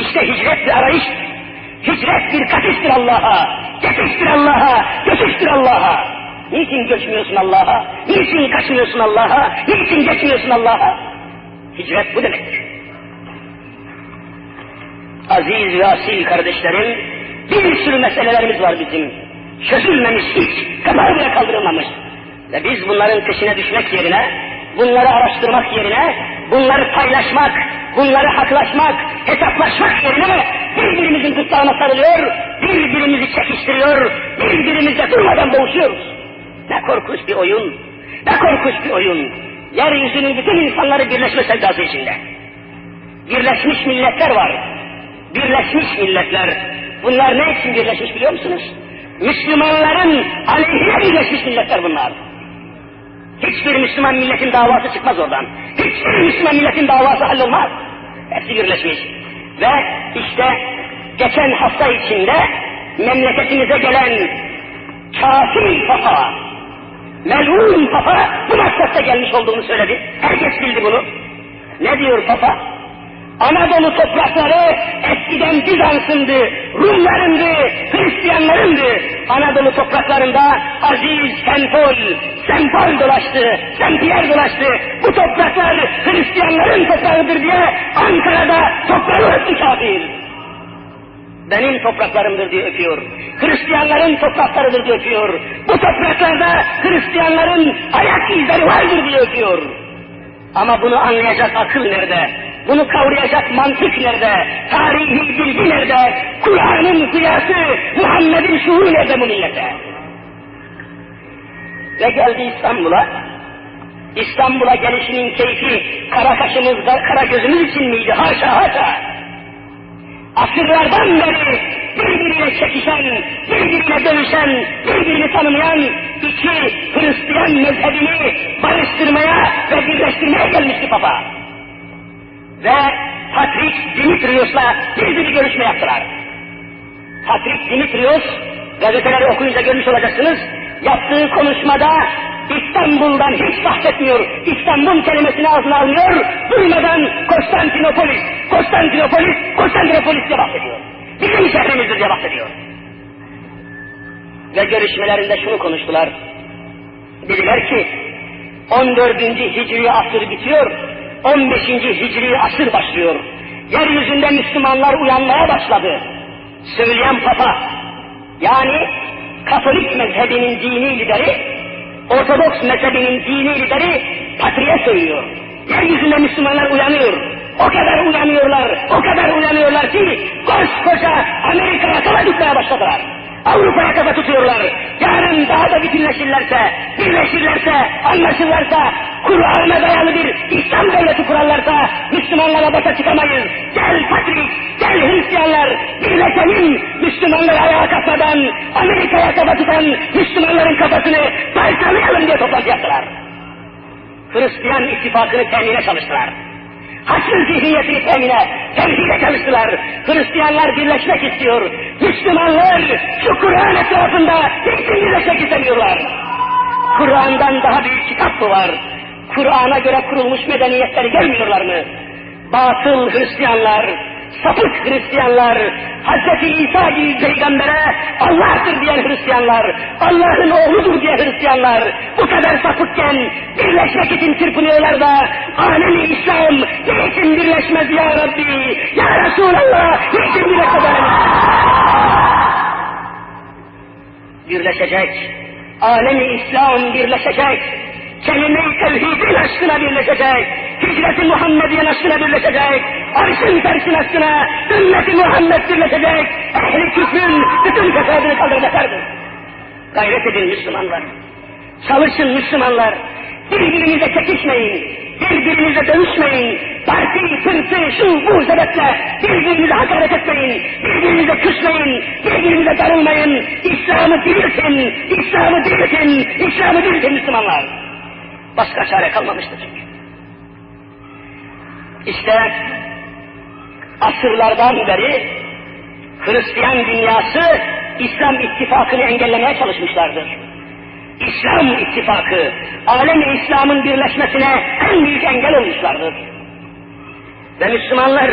İşte hicret bir arayış. Hicret bir kaçıştır Allah'a. Geçiştir Allah'a, geçiştir Allah'a. Niçin göçmüyorsun Allah'a? Niçin kaçmıyorsun Allah'a? Niçin geçmiyorsun Allah'a? Hicret bu demektir. Aziz ve asil kardeşlerim, bir sürü meselelerimiz var bizim. Çözülmemiş hiç, kadar bile kaldırılmamış. Ve biz bunların peşine düşmek yerine, bunları araştırmak yerine, bunları paylaşmak, bunları haklaşmak, hesaplaşmak yerine birbirimizin gırtlağına sarılıyor, birbirimizi çekiştiriyor, birbirimizle durmadan boğuşuyoruz. Ne korkunç bir oyun, ne korkunç bir oyun. Yeryüzünün bütün insanları birleşme sevdası içinde. Birleşmiş milletler var. Birleşmiş milletler. Bunlar ne için birleşmiş biliyor musunuz? Müslümanların aleyhine birleşmiş milletler bunlar. Hiçbir Müslüman milletin davası çıkmaz oradan. Hiçbir Müslüman milletin davası hallolmaz. Hepsi birleşmiş. Ve işte geçen hafta içinde memleketimize gelen kafir papa, melun papa bu maksatla gelmiş olduğunu söyledi. Herkes bildi bunu. Ne diyor papa? Anadolu toprakları eskiden Bizans'ındı, Rumlarındı, Hristiyanlarındı. Anadolu topraklarında Aziz Sempol, Sempol dolaştı, Sempiyer dolaştı. Bu topraklar Hristiyanların toprağıdır diye Ankara'da toprağı öptü kafir. Benim topraklarımdır diye öpüyor. Hristiyanların topraklarıdır diye öpüyor. Bu topraklarda Hristiyanların ayak izleri vardır diye öpüyor. Ama bunu anlayacak akıl nerede? Bunu kavrayacak mantık nerede? Tarihi bilgi nerede? Kur'an'ın kıyası, Muhammed'in şuuru nerede bu millete? Ve geldi İstanbul'a. İstanbul'a gelişinin keyfi kara kaşımız, kara gözümüz için miydi? Haşa haşa. Asırlardan beri birbiriyle çekişen, birbiriyle dövüşen, birbirini tanımayan iki Hristiyan mezhebini barıştırmaya ve birleştirmeye gelmişti Papa ve Patrik Dimitrios'la bir bir görüşme yaptılar. Patrik Dimitrios, gazeteleri okuyunca görmüş olacaksınız, yaptığı konuşmada İstanbul'dan hiç bahsetmiyor. İstanbul kelimesini ağzına almıyor, durmadan Konstantinopolis, Konstantinopolis, Konstantinopolis diye bahsediyor. Bizim şehrimizdir diye bahsediyor. Ve görüşmelerinde şunu konuştular. Dediler ki, 14. Hicri asır bitiyor, 15. Hicri asır başlıyor. Yeryüzünde Müslümanlar uyanmaya başladı. Söyleyen Papa, yani Katolik mezhebinin dini lideri, Ortodoks mezhebinin dini lideri Patri'ye söylüyor. Yeryüzünde Müslümanlar uyanıyor. O kadar uyanıyorlar, o kadar uyanıyorlar ki koskoca Amerika'ya kafa tutmaya başladılar. Avrupa'ya kafa tutuyorlar. Yarın daha da bütünleşirlerse, birleşirlerse, anlaşırlarsa, Kur'an'a dayalı bir İslam devleti kurarlarsa Müslümanlara başa çıkamayız. Gel Patrik, gel Hristiyanlar, birleşelim. Müslümanlar ayağa kalkmadan Amerika'ya kafa tutan Müslümanların kafasını parçalayalım diye toplantı yaptılar. Hristiyan ittifakını temine çalıştılar. Haçlı zihniyetini temine, temhile çalıştılar. Hristiyanlar birleşmek istiyor. Müslümanlar şu Kur'an etrafında niçin birleşmek istemiyorlar? Kur'an'dan daha büyük kitap mı var? Kur'an'a göre kurulmuş medeniyetleri görmüyorlar mı? Batıl Hristiyanlar, sapık Hristiyanlar, Hz. İsa gibi peygambere Allah'tır diyen Hristiyanlar, Allah'ın oğludur diyen Hristiyanlar, bu kadar sapıkken birleşmek için çırpınıyorlar da, alemi İslam niçin birleşmez ya Rabbi, ya Resulallah niçin birleşmez? Birleşecek, alemi İslam birleşecek, kelime-i tevhidin aşkına birleşecek, hicret-i Muhammediyen aşkına birleşecek, arşın tersin aşkına, ümmet-i Muhammed birleşecek, ehli küfrün bütün fesadını kaldıracaklardır. Gayret edin Müslümanlar, çalışın Müslümanlar, birbirinize çekişmeyin, birbirinize dövüşmeyin, parti, sırtı, şu bu sebeple birbirinize hakaret etmeyin, birbirinize küsmeyin, birbirinize darılmayın, İslam'ı diriltin, İslam'ı diriltin, İslam'ı diriltin Müslümanlar. Başka çare kalmamıştır çünkü. İşte asırlardan beri Hristiyan dünyası İslam ittifakını engellemeye çalışmışlardır. İslam ittifakı, alemi İslam'ın birleşmesine en büyük engel olmuşlardır. Ve Müslümanlar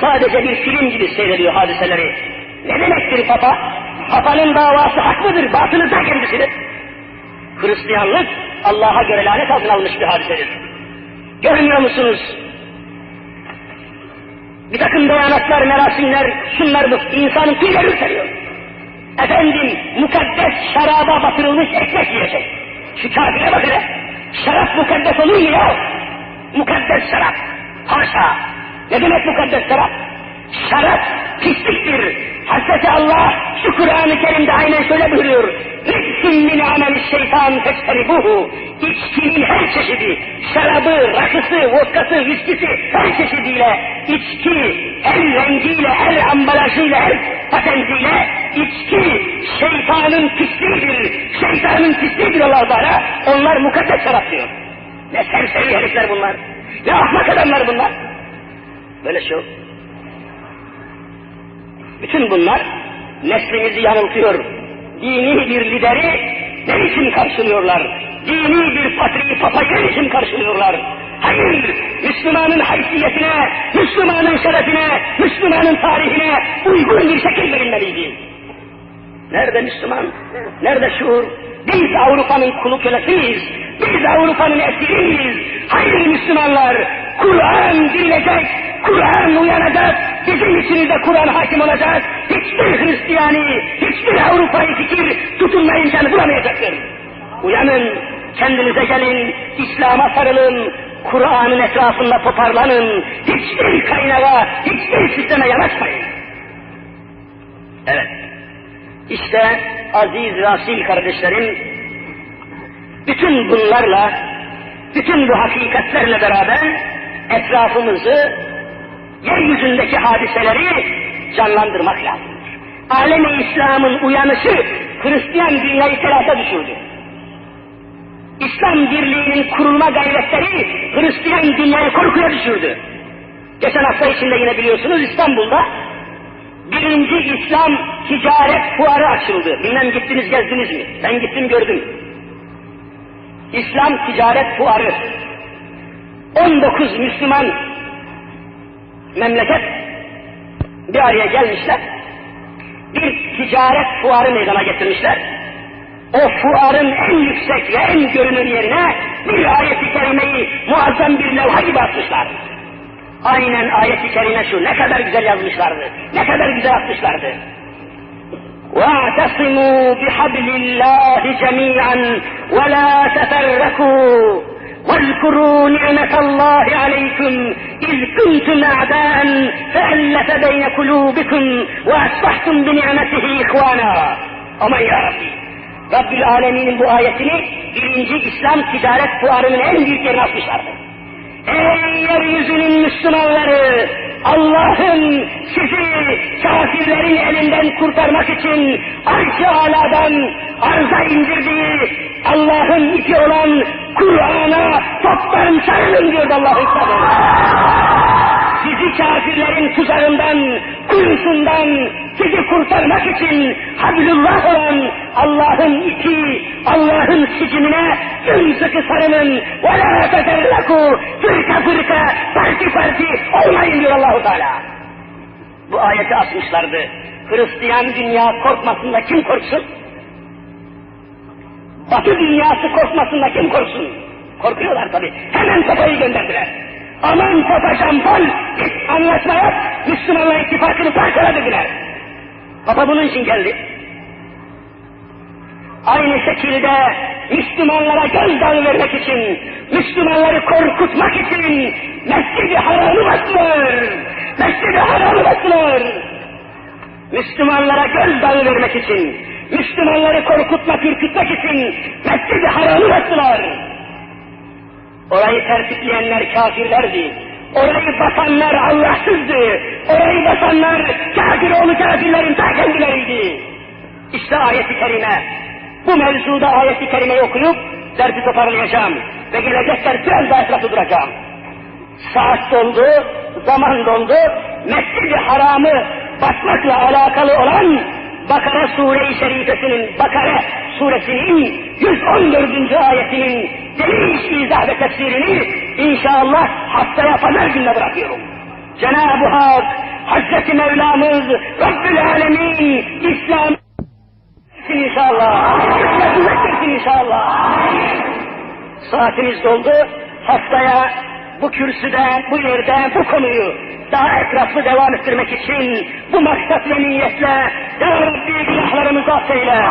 sadece bir film gibi seyrediyor hadiseleri. Ne demektir Papa? Papa'nın davası hak mıdır, batılı da kendisidir. Hristiyanlık Allah'a göre lanet altına almış bir hadisedir. Görmüyor musunuz? Bir takım beyanatlar, merasimler, şunlar bu. insanın tüyleri ürperiyor. Efendim, mukaddes şaraba batırılmış ekmek yiyecek. Şu kafire bak hele. Şarap mukaddes olur mu ya? Mukaddes şarap. Haşa. Ne demek mukaddes şarap? Şarap pisliktir. Hazreti Allah şu Kur'an-ı Kerim'de aynen şöyle buyuruyor. Riksin min ameli şeytan buhu. İçkinin her çeşidi, şarabı, rakısı, vodkası, viskisi, her çeşidiyle, içki, her rengiyle, her ambalajıyla, her patentiyle, içki şeytanın pisliğidir. Şeytanın pisliğidir allah Teala. Onlar mukaddes şarap diyor. Ne serseri herifler bunlar. Ne ahmak adamlar bunlar. Böyle şey yok. Bütün bunlar neslimizi yanıltıyor. Dini bir lideri ne için karşılıyorlar? Dini bir patriği papayı ne için karşılıyorlar? Hayır, Müslümanın haysiyetine, Müslümanın şerefine, Müslümanın tarihine uygun bir şekil verilmeliydi. Nerede Müslüman? Nerede şuur? Biz Avrupa'nın kulu kölesiyiz. Biz Avrupa'nın esiriyiz. Hayır Müslümanlar, Kur'an dirilecek, Kur'an uyanacak, bizim içimizde Kur'an hakim olacak. Hiçbir Hristiyani, hiçbir Avrupa'yı fikir tutunma imkanı bulamayacaktır. Uyanın, kendinize gelin, İslam'a sarılın, Kur'an'ın etrafında toparlanın, hiçbir kaynağa, hiçbir sisteme yanaşmayın. Evet, işte aziz ve asil kardeşlerim, bütün bunlarla, bütün bu hakikatlerle beraber etrafımızı, yeryüzündeki hadiseleri canlandırmak lazımdır. Alemi İslam'ın uyanışı Hristiyan dünyayı telata düşürdü. İslam birliğinin kurulma gayretleri Hristiyan dünyayı korkuya düşürdü. Geçen hafta içinde yine biliyorsunuz İstanbul'da birinci İslam ticaret fuarı açıldı. Bilmem gittiniz gezdiniz mi? Ben gittim gördüm. İslam ticaret fuarı. 19 Müslüman memleket bir araya gelmişler. Bir ticaret fuarı meydana getirmişler. O fuarın en yüksek ve en görünür yerine bir ayet-i kerimeyi muazzam bir levha gibi atmışlar. Aynen ayet-i kerime şu, ne kadar güzel yazmışlardı, ne kadar güzel atmışlardı. وَاَعْتَصِمُوا بِحَبْلِ اللّٰهِ جَمِيعًا وَلَا تَفَرَّكُوا واذكروا نعمة الله عليكم إذ كنتم أعداء فألف بين قلوبكم وأصبحتم بنعمته إخوانا Aman ya Rabbi. Rabbül Alemin'in bu ayetini birinci İslam ticaret fuarının en büyük yerine atmışlardı. Ey yeryüzünün Müslümanları! Allah'ın sizi kafirlerin elinden kurtarmak için arş-ı aladan arza indirdiği Allah'ın ipi olan Kur'an'a toptan sarılın diyor Allah'ın kitabı. Sizi kafirlerin tuzağından, kuyusundan, sizi kurtarmak için Hablullah olan Allah'ın ipi, Allah'ın sicimine sımsıkı sarılın. وَلَا تَفَرَّكُوا Fırka fırka, parti parti olmayın diyor Allahu Teala. Bu ayeti asmışlardı. Hristiyan dünya korkmasında kim korksun? Batı dünyası korkmasında kim korksun? Korkuyorlar tabi. Hemen papayı gönderdiler. Aman papa Jean git anlaşma yap, Müslümanlar ittifakını parçala dediler. Papa bunun için geldi. Aynı şekilde Müslümanlara gözdağı vermek için, Müslümanları korkutmak için Mescid-i Haram'ı bastılar. Mescid-i Haram'ı bastılar. Müslümanlara gözdağı vermek için, Müslümanları korkutmak, ürkütmek için Mescid-i Haram'ı bastılar. Orayı tertipleyenler kafirlerdi. Orayı basanlar Allahsızdı. Orayı basanlar kafir oğlu kafirlerin ta kendileriydi. İşte ayeti kerime. Bu mevzuda ayeti kerimeyi okuyup dersi toparlayacağım. Ve gelecek ders biraz daha etrafı duracağım. Saat doldu, zaman doldu. Mescid-i Haram'ı basmakla alakalı olan Bakara Sure-i Şerifesinin, Bakara Suresinin 114. ayetinin geniş izah ve tefsirini inşallah haftaya pazar gününe bırakıyorum. Cenab-ı Hak, Hazreti Mevlamız, Rabbül Alemin, İslam inşallah. Kuvvetlesin inşallah. Saatimiz doldu. Haftaya bu kürsüde, bu yerde, bu konuyu daha etraflı devam ettirmek için bu maksat ve niyetle Ya Rabbi günahlarımızı affeyle.